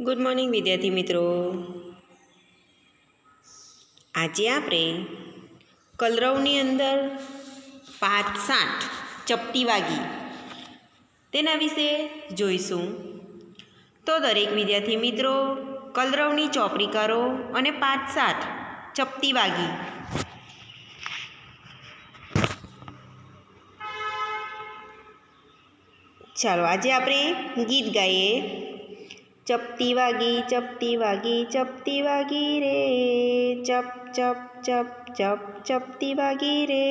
Good morning વિદ્યાર્થી મિત્રો. આજે આપણે કલરવની અંદર પાંચ સાઠ ચપટી વાગી. તેના વિશે જોઈશું. તો દરેક વિદ્યાર્થી મિત્રો, કલરવની ચોપડી કરો અને પાંચ સાઠ ચપટી વાગી. ચાલો, આજે આપણે ગીત ગાઈએ. ચપટી વાગી ચપટી વાગી ચપટી વાગી રે ચપ ચપ ચપ ચપ ચપટી વાગી રે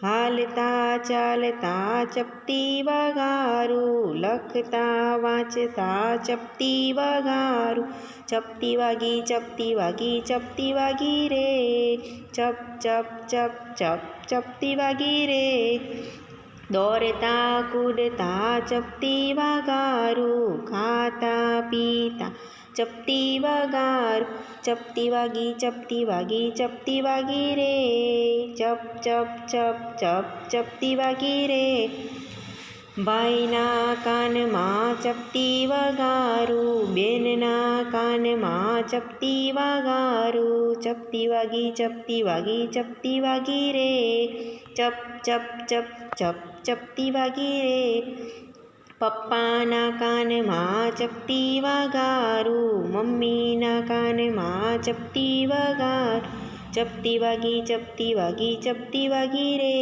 હાલતા ચાલતા ચપટી વગારું લખતા વાંચતા ચપટી વગારું ચપટી વાગી ચપટી વાગી ચપટી વાગી રે ચપ ચપ ચપ ચપ ચપટી વાગી રે દોડતા કૂદતા ચપટી વગારું ખાતા પીતા ચપટી વગાર ચપટી વાગી ચપટી વાગી ચપટી વાગી રે ચપ ચપ ચપ ચપ ચપટી વાગી રે ભાઈના કાનમાં ચપટી વગારું બેનના કાનમાં ચપટી વગારું ચપટી વાગી ચપટી વાગી ચપટી વાગી રે ચપ ચપ ચપ ચપ ચપટી વાગી રે પપ્પાના કાનમાં ચપટી વગારું મમ્મીના કાનમાં ચપટી વગાર ચપટી વાગી ચપટી વાગી ચપટી વાગી રે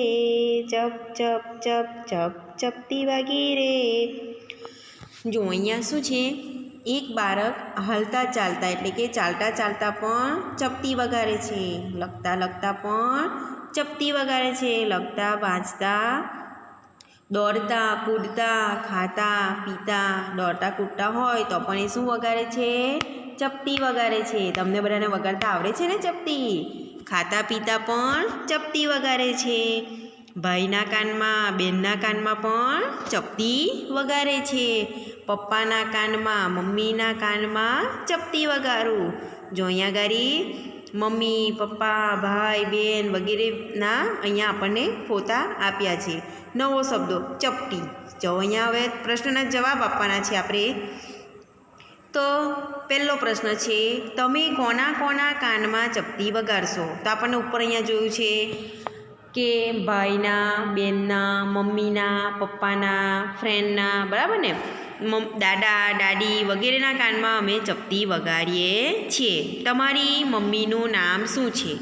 ચપ ચપ ચપ ચપ ચપટી વાગી રે જો, અહીંયા શું છે? એક બાળક હાલતા ચાલતા, એટલે કે ચાલતા ચાલતા પણ ચપટી વગાડે છે. લખતા લખતા પણ ચપટી વગાડે છે. લખતા, વાંચતા, દોડતા, કૂદતા, ખાતા, પીતા, દોડતા, કૂદતા હોય તો પણ એ શું વગાડે છે? ચપટી વગાડે છે. તમને બધાને વગાડતા આવડે છે ને ચપટી? ખાતા, પીતા પણ ચપટી વગાડે છે. ભાઈના કાનમાં, બેનના કાનમાં પણ ચપટી વગાડે છે. પપ્પાના કાનમાં, મમ્મીના કાનમાં ચપટી વગાડું જો અહીંયા ગાડી મમ્મી, પપ્પા, ભાઈ, બેન વગેરેના અહીંયા આપણને ફોતા આપ્યા છે. નવો શબ્દો, ચપટી. જો અહીંયા હવે પ્રશ્નના જવાબ આપવાના છે આપણે. તો પહેલો પ્રશ્ન છે, તમે કોના કોના કાનમાં ચપટી વગાડશો તો આપણને ઉપર અહીંયા જોયું છે કે ભાઈના, બેનના, મમ્મીના, પપ્પાના, ફ્રેન્ડના, બરાબર ને? દાદા, દાદી વગેરેના કાનમાં અમે ચપટી વગાડીએ છીએ. તમારી મમ્મીનું નામ શું છે?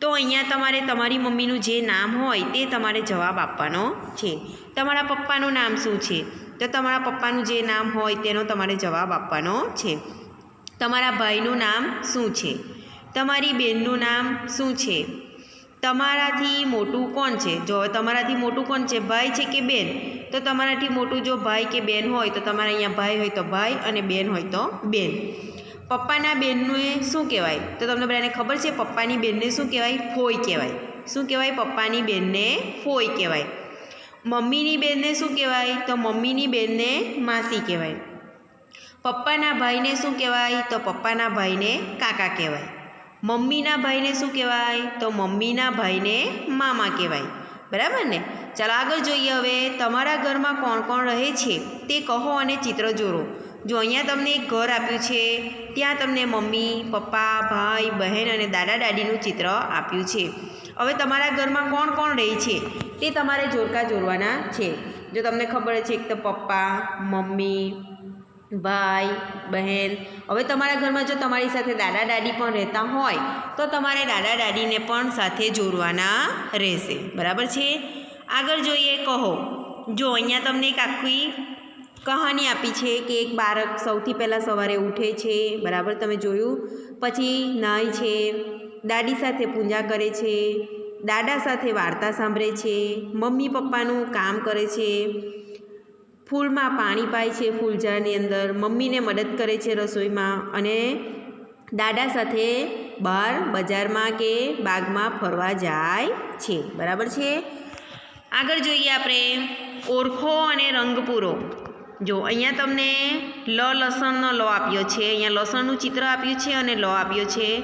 તો અહીંયા તમારે તમારી મમ્મીનું જે નામ હોય તે તમારે જવાબ આપવાનો છે. તમારા પપ્પાનું નામ શું છે? તો તમારા પપ્પાનું જે નામ હોય તેનો તમારે જવાબ આપવાનો છે. તમારા ભાઈનું નામ શું છે? તમારી બેનનું નામ શું છે? તમારાથી મોટું કોણ છે? જો તમારાથી મોટું કોણ છે? ભાઈ છે કે બેન? તો તમારાથી મોટું જો ભાઈ કે બેન હોય, તો તમારા અહીંયા ભાઈ હોય તો ભાઈ અને બેન હોય તો બેન. પપ્પાના બેનનું શું કહેવાય? તો તમને બધાને ખબર છે, પપ્પાની બેનને શું કહેવાય? ફોઈ કહેવાય. શું કહેવાય? પપ્પાની બેનને ફોઈ કહેવાય. મમ્મીની બેનને શું કહેવાય? તો મમ્મીની બેનને માસી કહેવાય. પપ્પાના ભાઈને શું કહેવાય? તો પપ્પાના ભાઈને કાકા કહેવાય. મમ્મીના ભાઈને શું કહેવાય? તો મમ્મીના ભાઈને મામા કહેવાય. બરાબર ને? ચાલો આગળ જોઈએ હવે તમારા ઘરમાં કોણ કોણ રહે છે તે કહો અને ચિત્ર જોડો જો અહીંયા તમને એક ઘર આપ્યું છે, ત્યાં તમને મમ્મી, પપ્પા, ભાઈ, બહેન અને દાદા, દાદીનું ચિત્ર આપ્યું છે. હવે તમારા ઘરમાં કોણ કોણ રહે છે તે તમારે જોરકા જોડવાના છે. જો તમને ખબર છે એક તો પપ્પા, મમ્મી ભાઈ, બહેન. હવે તમારા ઘરમાં જો તમારી સાથે દાદા, દાદી પણ રહેતા હોય, તો તમારે દાદા, દાદીને પણ સાથે જોડવાના રહેશે. બરાબર છે? આગળ જોઈએ, કહો. જો અહીંયા તમને એક આખી કહાની આપી છે કે એક બાળક સૌથી પહેલાં સવારે ઉઠે છે, બરાબર તમે જોયું? પછી નાય છે, દાદી સાથે પૂજા કરે છે, દાદા સાથે વાર્તા સાંભળે છે, મમ્મી પપ્પાનું કામ કરે છે ફૂલમાં પાણી પાય છે ફૂલઝાડની અંદર, મમ્મીને મદદ કરે છે રસોઈમાં અને દાદા સાથે બહાર બજારમાં કે બાગમાં ફરવા જાય છે. બરાબર છે? આગળ જોઈએ આપણે ઓળખો અને રંગ પૂરો જો, અહીંયા તમને લ લસણનો લો આપ્યો છે. અહીંયા લસણનું ચિત્ર આપ્યું છે અને લો આપ્યો છે.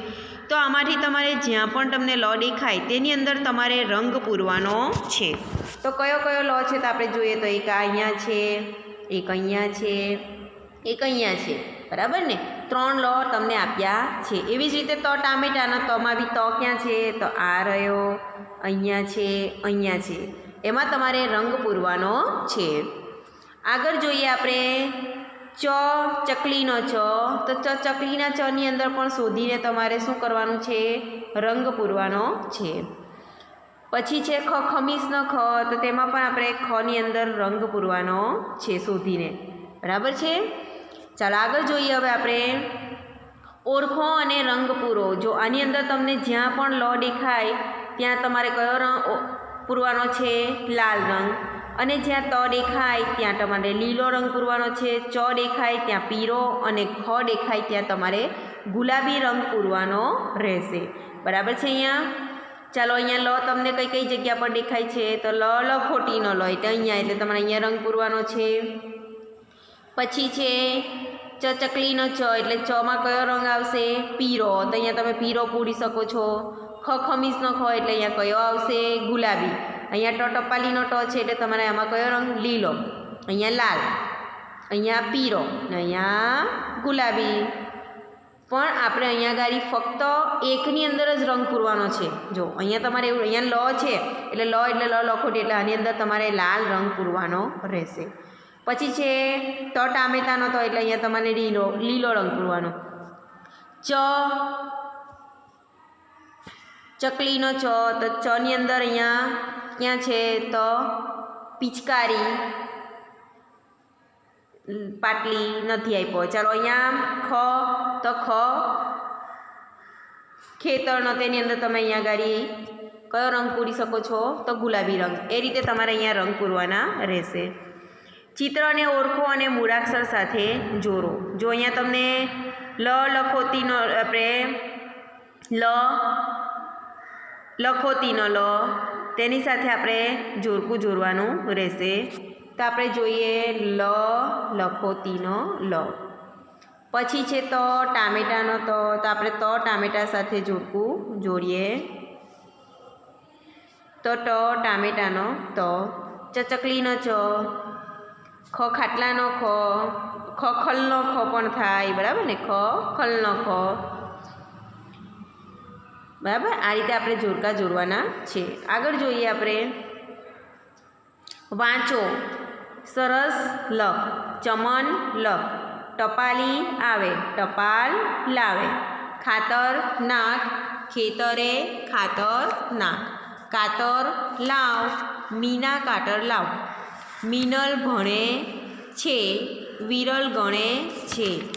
તો આમાંથી તમારે જ્યાં પણ તમને લો દેખાય તેની અંદર તમારે રંગ પૂરવાનો છે. તો કયો કયો લો છે તો આપણે જોઈએ તો એક અહીંયા છે, એક અહીંયા છે, એક અહીંયા છે. બરાબર ને? ત્રણ લો તમને આપ્યા છે. એવી જ રીતે તો ટામેટાના તમા બી તો ક્યાં છે? તો આ રહ્યો, અહીંયા છે અહીંયા છે. એમાં તમારે રંગ પૂરવાનો છે. આગળ જોઈએ આપણે ચ ચકલીનો ચ તો ચ ચકલીના ચની અંદર પણ શોધીને તમારે શું કરવાનું છે? રંગ પૂરવાનો છે. પછી છે ખ, ખમીસનો ખ. તો તેમાં પણ આપણે ખની અંદર રંગ પૂરવાનો છે શોધીને. બરાબર છે? ચાલો આગળ જોઈએ હવે આપણે. ઓળખો અને રંગ પૂરો. જો આની અંદર તમને જ્યાં પણ લ દેખાય, ત્યાં તમારે કયો રંગ પૂરવાનો છે? લાલ રંગ. અને જ્યાં ત દેખાય ત્યાં તમારે લીલો રંગ પૂરવાનો છે, ચ દેખાય ત્યાં પીળો અને ખ દેખાય ત્યાં તમારે ગુલાબી રંગ પૂરવાનો રહેશે. બરાબર છે અહીંયા? ચાલો અહીંયા લ તમને કઈ કઈ જગ્યા પર દેખાય છે? તો લ લ ખોટીનો લ, એટલે અહીંયા, એટલે તમારે અહીંયા રંગ પૂરવાનો છે. પછી છે ચ ચકલીનો ચ, એટલે ચમાં કયો રંગ આવશે? પીરો તો અહીંયા તમે પીરો પૂરી શકો છો. ખ ખમીસનો ખ, એટલે અહીંયા કયો આવશે? ગુલાબી. અહીંયા ટ ટપાલીનો ટ છે એટલે તમારે આમાં કયો રંગ? લીલો. અહીંયા લાલ. અહીંયા પીરો ને અહીંયા ગુલાબી. પણ આપણે અહીંયા ગાડી ફક્ત એકની અંદર જ રંગ પૂરવાનો છે. જો, અહીંયા તમારે એવું, અહીંયા લ છે, એટલે લ એટલે લ લખોટી એટલે આની અંદર તમારે લાલ રંગ પૂરવાનો રહેશે. પછી છે, ટ ટામેટાનો તો એટલે અહીંયા તમારે લીલો લીલો રંગ પૂરવાનો. ચ, ચકલીનો ચ, તો ચની અંદર અહીંયા ક્યાં છે તો પિચકારી પાટલી નથી આપ્યો. ચાલો અહીંયા ખ, તો ખ. ખેતરનો તેની અંદર તમે અહીંયા ગાડી કયો રંગ પૂરી શકો છો? તો ગુલાબી રંગ. એ રીતે તમારે અહીંયા રંગ પૂરવાના રહેશે. ચિત્રને ઓળખો અને મૂળાક્ષર સાથે જોડો. જો અહીંયા તમને લ લખોતીનો, આપણે લ, લખોતીનો લ તેની સાથે આપણે જોરકું જોડવાનું રહેશે. તો આપણે જોઈએ લ, લખોતીનો લ. પછી છે તો, ટામેટાનો તો. તો આપણે તો, ટામેટા સાથે જોરકું જોડીએ. તો ટ, ટામેટાનો તો. ચચકલીનો ચ. ખ, ખાટલાનો ખ. ખ, ખલનો ખ પણ થાય, બરાબર ને? ખ, ખલનો ખ. બરાબર? આ રીતે આપણે જોડકા જોડવાના છે. આગળ જોઈએ આપણે. વાંચો. સરસ લખ. ચમન લખ. ટપાલી આવે. ટપાલ લાવે. ખાતર નાખ. ખેતરે ખાતર નાખ. કાતર લાવ. મીના કાતર લાવ. મિનલ ભણે છે. વિરલ ગણે છે.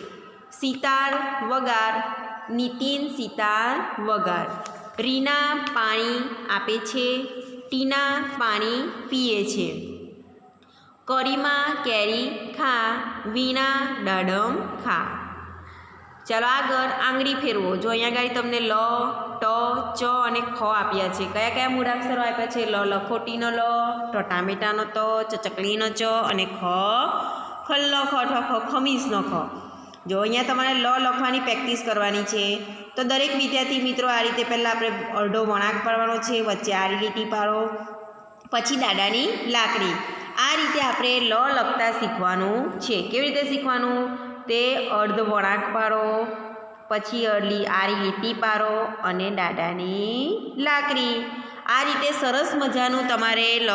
સિતાર વગાર. નીતિન સિતાર વગાર. રીના પાણી આપે છે, ટીના પાણી પીએ છે. કરીમાં, કેરી ખા, વીણા દાડમ ખા. ચાલો આગળ આંગળી ફેરવો. જો અહીંયા આગળ તમને લ, ટ, ચ અને ખ આપ્યા છે. કયા કયા મૂળાક્ષરો આપ્યા છે? લ, લખોટીનો લ ટ ટામેટાનો ત ચ ચકલીનો ચ અને ખ ખલ્લો ખ, ઠ, ખ, ખમીસનો ખ. જો અહીંયા તમારે લ લખવાની પ્રેક્ટિસ કરવાની છે, તો દરેક વિદ્યાર્થી મિત્રો આ રીતે પહેલાં આપણે અડધો વણાંક પાડવાનો છે, વચ્ચે આડી લીટી પાડો, પછી દાદાની લાકડી. આ રીતે આપણે લ લખતા શીખવાનું છે. કેવી રીતે શીખવાનું? તે અર્ધ વળાંક પાડો, પછી અડલી આરી લીટી પાડો અને દાદાની લાકડી. આ રીતે સરસ મજાનું તમારે લ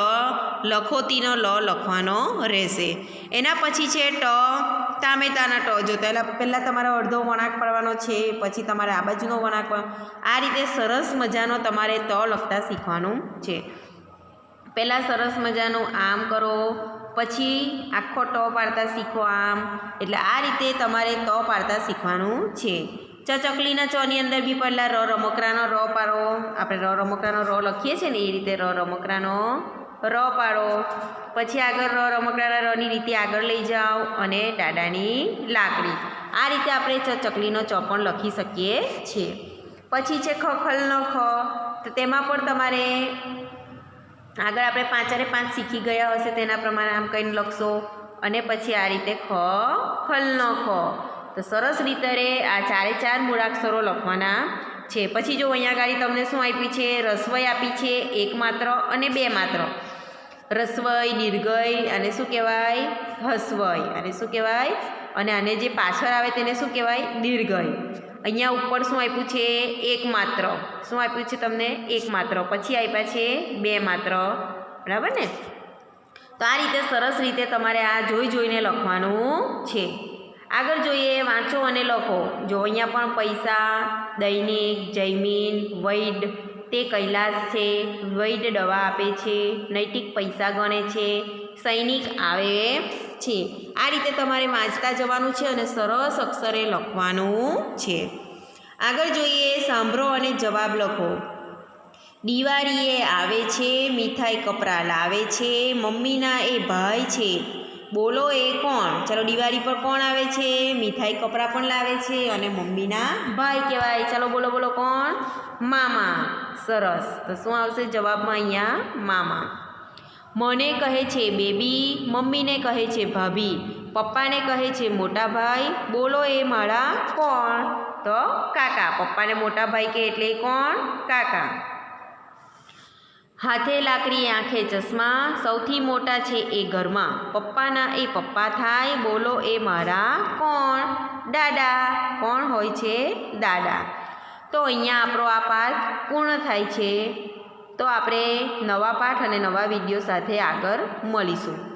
લખોતીનો લ લખવાનો રહેશે. એના પછી છે ટ ટામેટાના ટ. જો પહેલાં પહેલાં તમારે અડધો વણાંક પાડવાનો છે, પછી તમારે આ બાજુનો વળાંક આ રીતે સરસ મજાનો તમારે ત લખતા શીખવાનું છે. પહેલાં સરસ મજાનું આમ કરો, પછી આખો ટ પાડતા શીખો આમ. એટલે આ રીતે તમારે ત પાડતા શીખવાનું છે. ચ ચકલીના ચની અંદર બી પહેલાં ર રમકડાનો ર પાડો. આપણે ર રમકડાનો ર લખીએ છીએ ને, એ રીતે ર રમકરાનો ર પાડો. પછી આગળ ર, રમકડાના રની રીતે આગળ લઈ જાઓ અને દાદાની લાકડી. આ રીતે આપણે ચકલીનો ચ પણ લખી શકીએ છીએ. પછી છે ખ, ખલનો ખ. તો તેમાં પણ તમારે આગળ આપણે પાંચારે પાંચ શીખી ગયા હશે તેના પ્રમાણે આમ કહીને લખશો. અને પછી આ રીતે ખ, ખલનો ખ. તો સરસ રીતે આ ચારે ચાર મૂળાક્ષરો લખવાના છે. પછી જો અહીંયા આગળ તમને શું આપી છે? રસવઈ આપી છે, એક માત્ર અને બે માત્ર. રસવઈ દીર્ઘય અને શું કહેવાય? હસ્વય. અને શું કહેવાય? અને આને જે પાછળ આવે તેને શું કહેવાય? દીર્ઘય. અહીંયા ઉપર શું આપ્યું છે? એક માત્ર શું આપ્યું છે તમને? એક માત્ર પછી આપ્યા છે બે માત્ર બરાબર ને? તો આ રીતે સરસ રીતે તમારે આ જોઈ જોઈને લખવાનું છે. આગળ જોઈએ, વાંચો અને લખો. જો અહીંયા પણ પૈસા, દૈનિક, જૈમિન, વૈદ તે કૈલાસ છે વૈદ દવા આપે છે, નૈતિક પૈસા ગણે છે, સૈનિક આવે છે. આ રીતે તમારે વાંચતા જવાનું છે અને સરસ અક્ષરે લખવાનું છે. આગળ જોઈએ, સાંભળો અને જવાબ લખો. દિવાળીએ આવે છે, મીઠાઈ કપડાં લાવે છે, મમ્મીના એ ભાઈ છે બોલો એ કોણ? ચાલો દિવાળી પર કોણ આવે છે? મીઠાઈ કપડાં પણ લાવે છે અને મમ્મીના ભાઈ કહેવાય. ચાલો બોલો બોલો કોણ? મામા. સરસ. તો શું આવશે જવાબમાં અહીંયા? મામા. મને કહે છે બેબી, મમ્મીને કહે છે ભાભી, પપ્પાને કહે છે મોટા ભાઈ. બોલો એ મારા કોણ? તો કાકા. પપ્પાને મોટા ભાઈ કે એટલે કોણ? કાકા. હાથે લાકડી આંખે ચશ્મા, સૌથી મોટા છે એ ઘરમાં. પપ્પાના એ પપ્પા થાય, બોલો એ મારા કોણ? દાદા. કોણ હોય છે? દાદા. તો અહીંયા આપણો આ પાઠ પૂર્ણ થાય છે. તો આપણે નવા પાઠ અને નવા વીડિયો સાથે આગળ મળીશું.